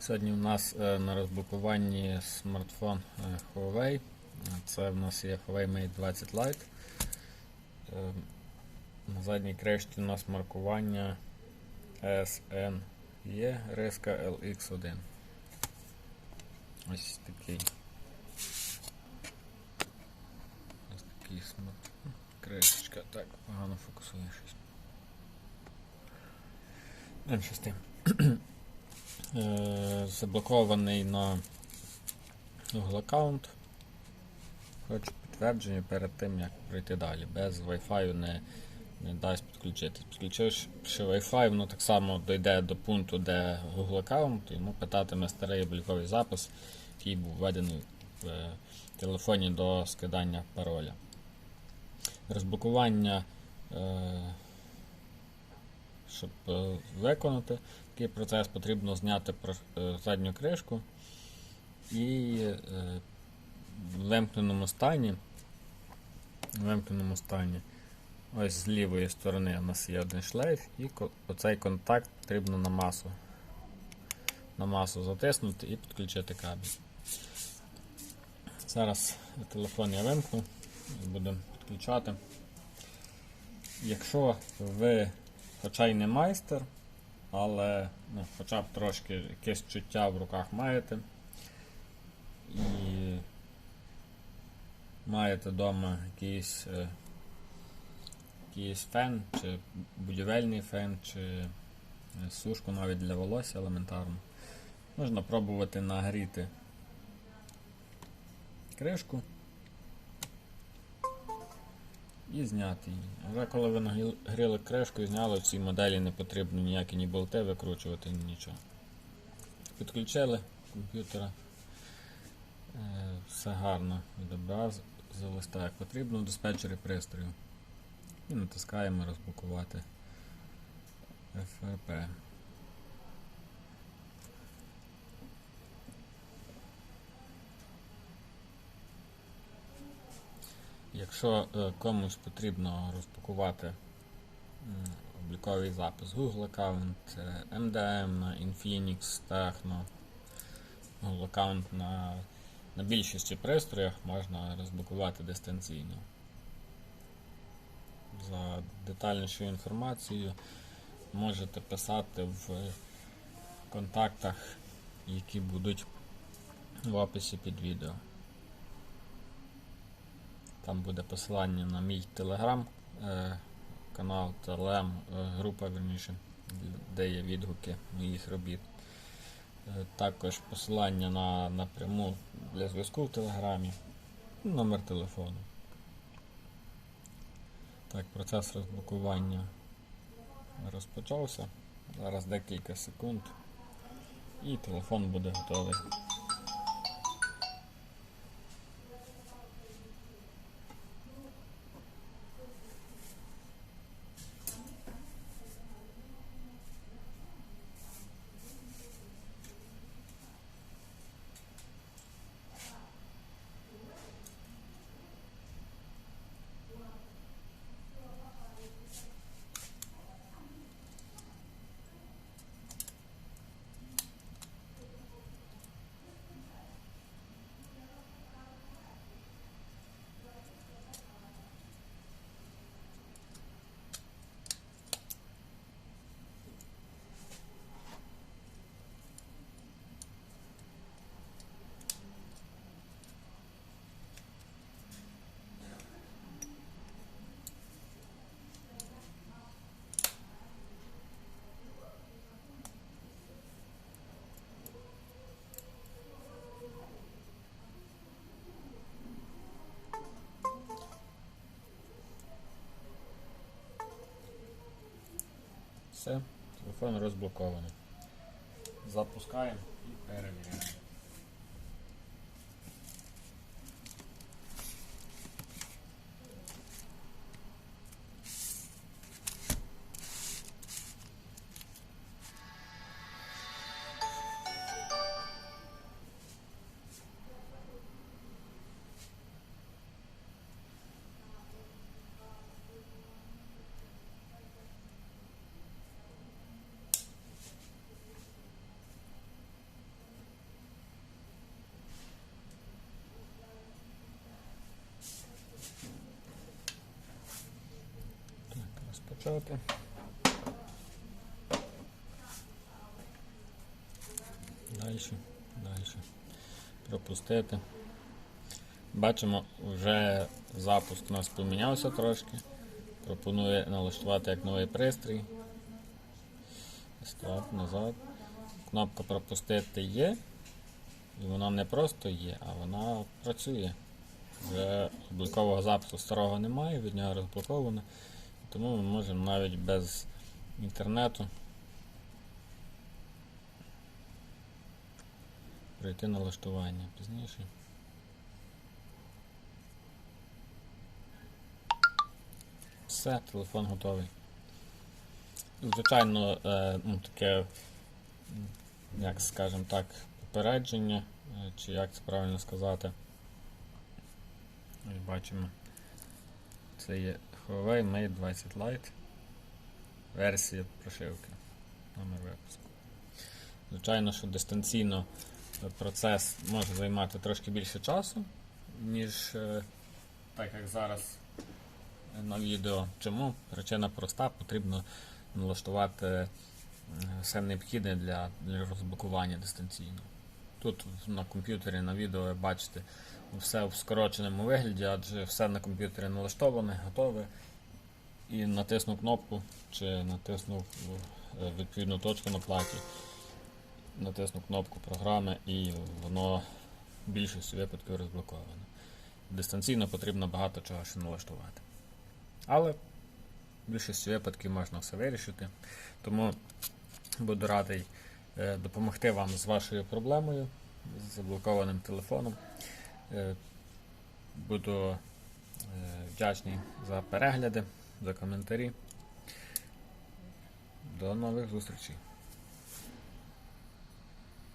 Сьогодні у нас е, на розблокуванні смартфон е, Huawei. Це в нас є Huawei Mate 20 Lite. Е, На задній кришці у нас маркування SNE риска LX1. Ось такий. Ось такий смартфон. Кришечка. Так, погано фокусує щось. З тим. Е, заблокований на Google аккаунт. Хочу підтвердження перед тим, як пройти далі. Без Wi-Fi не, не дасть підключити. Підключивши Wi-Fi, воно так само дійде до пункту, де Google аккаунт, йому питатиме старий обліковий запис, який був введений в е, телефоні до скидання пароля. Розблокування. Е, щоб виконати такий процес, потрібно зняти е, задню кришку і е, в вимкненому стані. В вимкненому стані. Ось з лівої сторони у нас є один шлейф, і оцей контакт потрібно на масу. На масу затиснути і підключити кабель. Зараз телефон я вимкну і будемо підключати. Якщо ви хоча й не майстер, але ну, хоча б трошки якесь чуття в руках маєте. І маєте вдома якийсь, е, якийсь фен, чи будівельний фен, чи е, сушку навіть для волосся елементарно. Можна пробувати нагріти кришку і зняти її. Вже коли ви нагріли кришку і зняли, в цій моделі не потрібно ніякі ні болти викручувати, ні нічого. Підключили комп'ютера. Е, Все гарно відобразилось так, як потрібно в диспетчері пристрою. І натискаємо розблокувати FRP. Якщо е, комусь потрібно розпакувати обліковий запис Google аккаунт, е, MDM, Infinix, Techno, Google аккаунт на, на більшості пристроях можна розблокувати дистанційно. За детальнішою інформацією можете писати в контактах, які будуть в описі під відео. Там буде посилання на мій телеграм е, канал, телем, е, група верніше, де є відгуки моїх робіт. Е, також посилання на напряму для зв'язку в телеграмі, номер телефону. Так, процес розблокування розпочався. Зараз декілька секунд і телефон буде готовий. Все, телефон розблокований. Запускаємо і перевіряємо. Скачати. Далі, далі. Пропустити. Бачимо, вже запуск у нас помінявся трошки. Пропонує налаштувати як новий пристрій. Старт, назад. Кнопка пропустити є. І вона не просто є, а вона працює. Вже облікового запису старого немає, від нього розблоковано. Тому ми можемо навіть без інтернету пройти налаштування пізніше. Все, телефон готовий. Звичайно, е, ну, таке, як скажемо так, попередження, е, чи як це правильно сказати. Бачимо. Це є Huawei Mate 20 Lite. Версія прошивки. Номер випуску. Звичайно, що дистанційно процес може займати трошки більше часу, ніж е, так як зараз на відео. Чому? Причина проста, потрібно налаштувати е, все необхідне для, для розблокування дистанційно. Тут на комп'ютері на відео ви бачите все в скороченому вигляді, адже все на комп'ютері налаштоване, готове. І натиснув кнопку чи натиснув е, відповідну точку на платі, натиснув кнопку програми і воно в більшості випадків розблоковано. Дистанційно потрібно багато чого ще налаштувати. Але в більшості випадків можна все вирішити. Тому буду радий допомогти вам з вашою проблемою з заблокованим телефоном. Е, Буду е, вдячний за перегляди, за коментарі. До нових зустрічей!